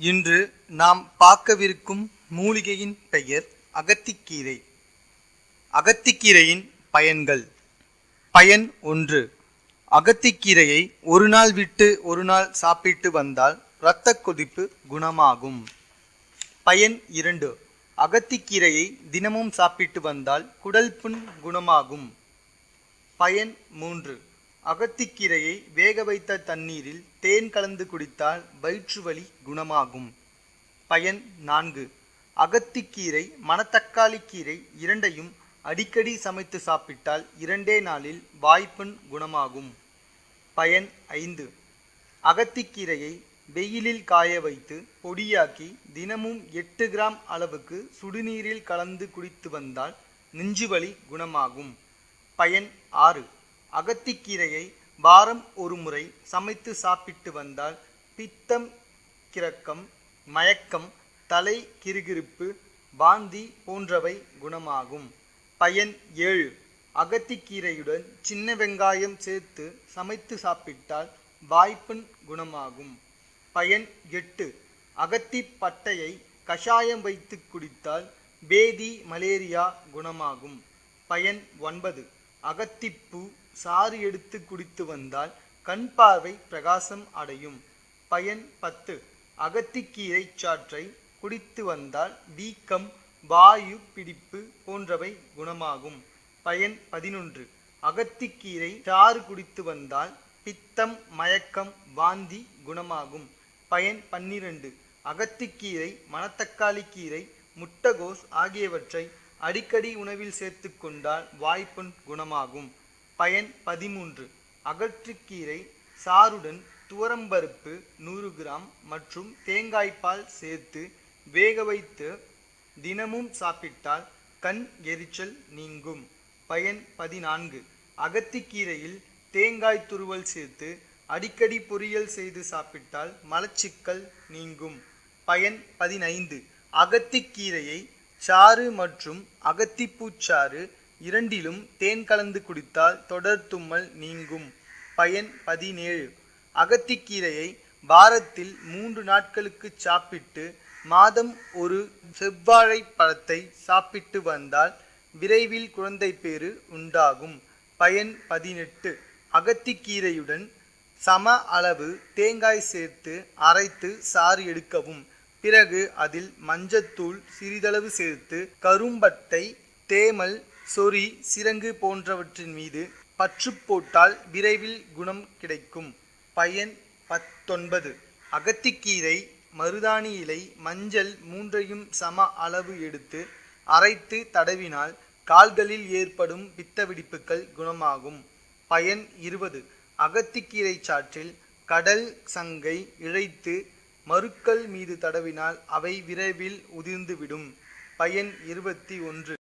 இன்று நாம் பார்க்கவிருக்கும் மூலிகையின் பெயர் அகத்திக்கீரை. அகத்திக்கீரையின் பயன்கள். பயன் ஒன்று. அகத்திக்கீரையை ஒரு நாள் விட்டு ஒரு நாள் சாப்பிட்டு வந்தால் இரத்த கொதிப்பு குணமாகும். பயன் இரண்டு. அகத்திக்கீரையை தினமும் சாப்பிட்டு வந்தால் குடல் புண் குணமாகும். பயன் மூன்று. அகத்திக்கீரையை வேக வைத்த தண்ணீரில் தேன் கலந்து குடித்தால் வயிற்று வலி குணமாகும். பயன் நான்கு. அகத்திக்கீரை மணத்தக்காளி கீரை இரண்டையும் அடிக்கடி சமைத்து சாப்பிட்டால் இரண்டே நாளில் வாய்ப்புண் குணமாகும். பயன் ஐந்து. அகத்திக்கீரையை வெயிலில் காய வைத்து பொடியாக்கி தினமும் எட்டு கிராம் அளவுக்கு சுடுநீரில் கலந்து குடித்து வந்தால் நெஞ்சுவலி குணமாகும். பயன் ஆறு. அகத்திக்கீரையை வாரம் ஒரு முறை சமைத்து சாப்பிட்டு வந்தால் பித்தம் கிறக்கம் மயக்கம் தலை கிறுகிறுப்பு வாந்தி போன்றவை குணமாகும். பயன் ஏழு. அகத்திக்கீரையுடன் சின்ன வெங்காயம் சேர்த்து சமைத்து சாப்பிட்டால் வாய்ப்புண் குணமாகும். பயன் எட்டு. அகத்தி பட்டையை கஷாயம் வைத்து குடித்தால் பேதி மலேரியா குணமாகும். பயன் ஒன்பது. அகத்திப்பூ சாறு எடுத்து குடித்து வந்தால் கண் பார்வை பிரகாசம் அடையும். பயன் பத்து. அகத்திக்கீரை சாற்றை குடித்து வந்தால் வீக்கம் வாயு பிடிப்பு போன்றவை குணமாகும். பயன் பதினொன்று. அகத்திக்கீரை சாறு குடித்து வந்தால் பித்தம் மயக்கம் வாந்தி குணமாகும். பயன் பன்னிரண்டு. அகத்திக்கீரை மணத்தக்காளி கீரை முட்டகோஸ் ஆகியவற்றை அடிக்கடி உணவில் சேர்த்து கொண்டால் வாய்ப்புண் குணமாகும். பயன் பதிமூன்று. அகற்றிக்கீரை சாறுடன் துவரம்பருப்பு நூறு கிராம் மற்றும் தேங்காய்ப்பால் சேர்த்து வேக வைத்து தினமும் சாப்பிட்டால் கண் எரிச்சல் நீங்கும். பயன் பதினான்கு. அகத்திக்கீரையில் தேங்காய் துருவல் சேர்த்து அடிக்கடி பொரியல் செய்து சாப்பிட்டால் மலச்சிக்கல் நீங்கும். பயன் பதினைந்து. அகத்திக்கீரையை சாறு மற்றும் அகத்திப்பூச்சாறு இரண்டிலும் தேன் கலந்து குடித்தால் தொடர் தும்மல் நீங்கும். பயன் பதினேழு. அகத்திக்கீரையை வாரத்தில் மூன்று நாட்களுக்கு சாப்பிட்டு மாதம் ஒரு செவ்வாழை பழத்தை சாப்பிட்டு வந்தால் விரைவில் குழந்தை பேறு உண்டாகும். பயன் பதினெட்டு. அகத்திக்கீரையுடன் சம அளவு தேங்காய் சேர்த்து அரைத்து சாறு எடுக்கவும். பிறகு அதில் மஞ்சத்தூள் சிறிதளவு சேர்த்து கரும்பட்டை தேமல் சொறி சிரங்கு போன்றவற்றின் மீது பற்று போட்டால் விரைவில் குணம் கிடைக்கும். பயன் பத்தொன்பது. அகத்திக்கீரை மருதாணி இலை மஞ்சள் மூன்றையும் சம அளவு எடுத்து அரைத்து தடவினால் கால்களில் ஏற்படும் பித்த வெடிப்புகள் குணமாகும். பயன் இருபது. அகத்திக்கீரை சாற்றில் கடல் சங்கை இழைத்து மருக்கள் மீது தடவினால் அவை விரைவில் உதிர்ந்துவிடும். பயன் இருபத்தி ஒன்று.